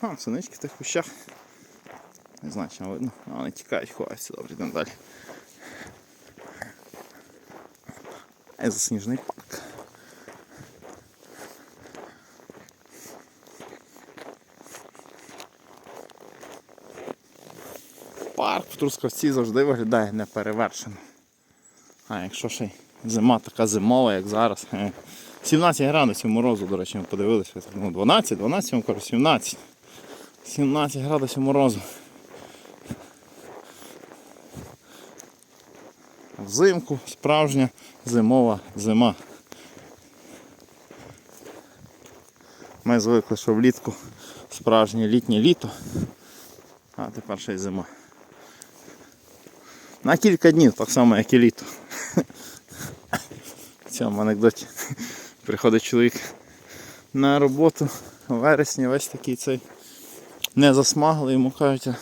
А, синички в тих кущах. Не знаю, чи видно. А, вони тікають, ховаються, добре, йдемо далі. Е, Засніжний парк. Парк в Трускавці завжди виглядає неперевершено. А якщо ще й зима така зимова, як зараз. е, 17 градусів морозу, до речі, ми подивилися. Ну, 12, 12, я кажу, 17. 17 градусів морозу. Взимку справжня зимова зима. Ми звикли, що влітку справжнє літнє літо, а тепер ще й зима. На кілька днів, так само, як і літо. В цьому анекдоті приходить чоловік на роботу у вересні, весь такий цей не засмаглий, йому кажуть, «А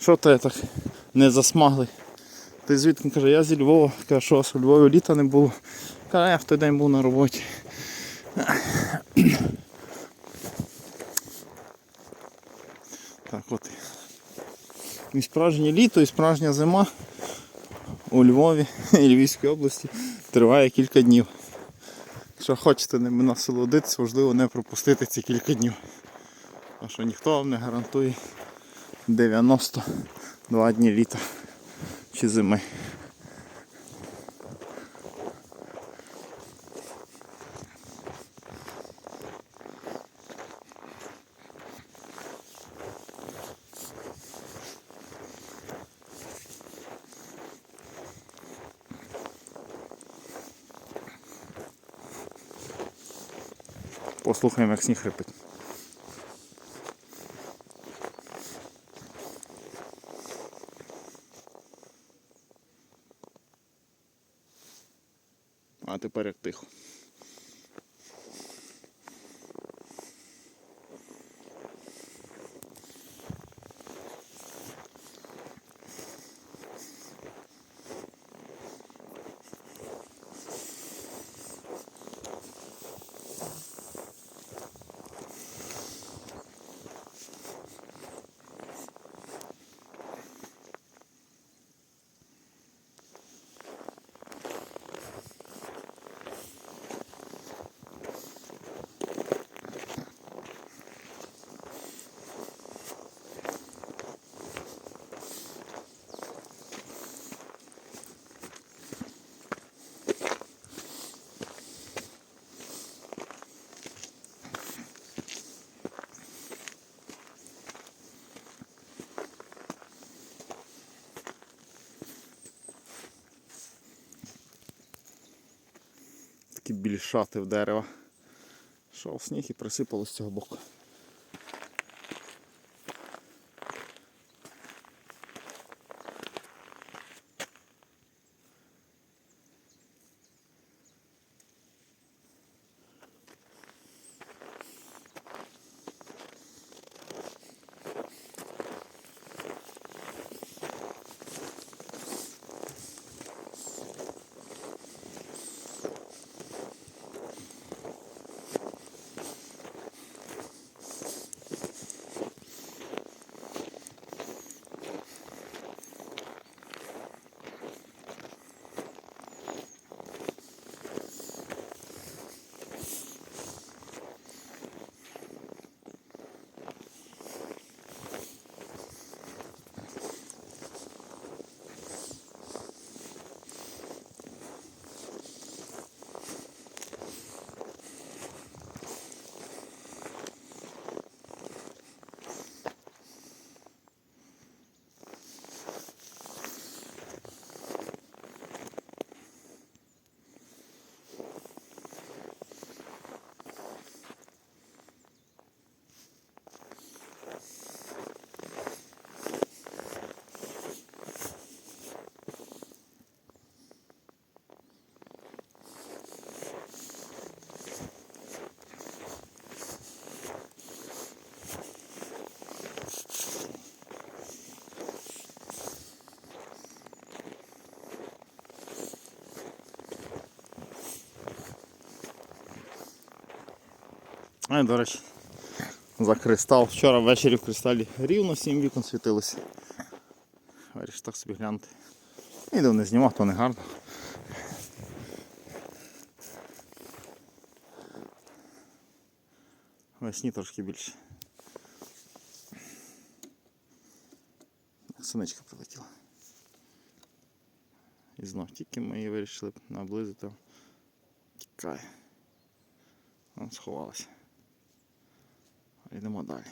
що ти так не засмаглий? Ти звідки каже, я зі Львова, каже, що у Львові літа не було. Каже, я в той день був на роботі. Так от. І справжнє літо, і справжня зима у Львові і Львівській області триває кілька днів. Якщо хочете ними насолодитися, важливо не пропустити ці кілька днів. Тому що ніхто вам не гарантує 92 дні літа чи зими. Послухаємо, як сніг хрипить. Тепер як тихо. Більшати в дерева. Шов сніг і присипало з цього боку. А, до речі, за кристал. Вчора ввечері в кристалі рівно 7 вікон світилося. Вирішив так собі глянути. Відео не знімав, то не гарно. Весні трошки більше. Синичка прилетіла. І знов тільки ми її вирішили наблизити. Тікає. Вон сховалася. Йдемо далі.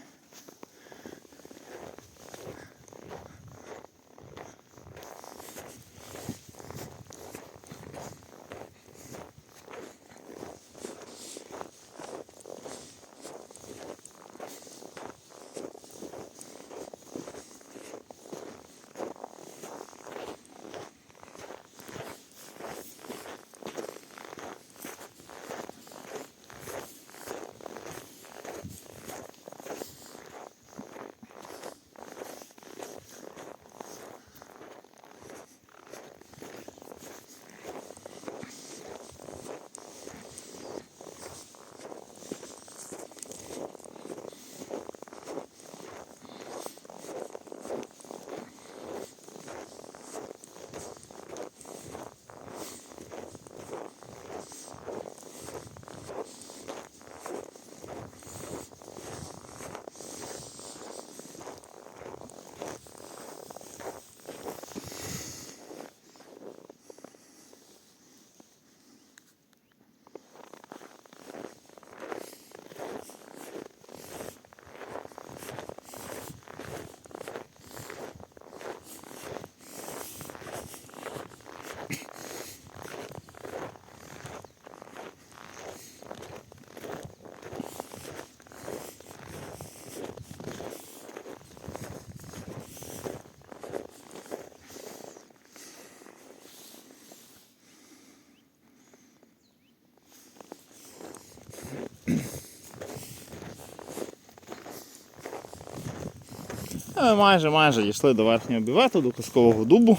Майже майже дійшли до верхнього бювету, до казкового дубу,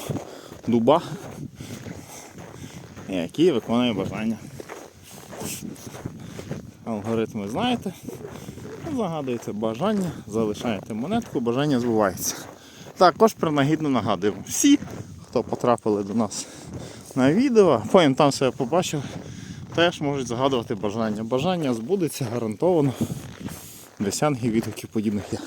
дуба, який виконує бажання. Алгоритми знаєте. Загадуєте бажання, залишаєте монетку, бажання збувається. Також принагідно нагадуємо, всі, хто потрапили до нас на відео, потім там себе побачив, теж можуть загадувати бажання. Бажання збудеться гарантовано. Десятки відгуків подібних є.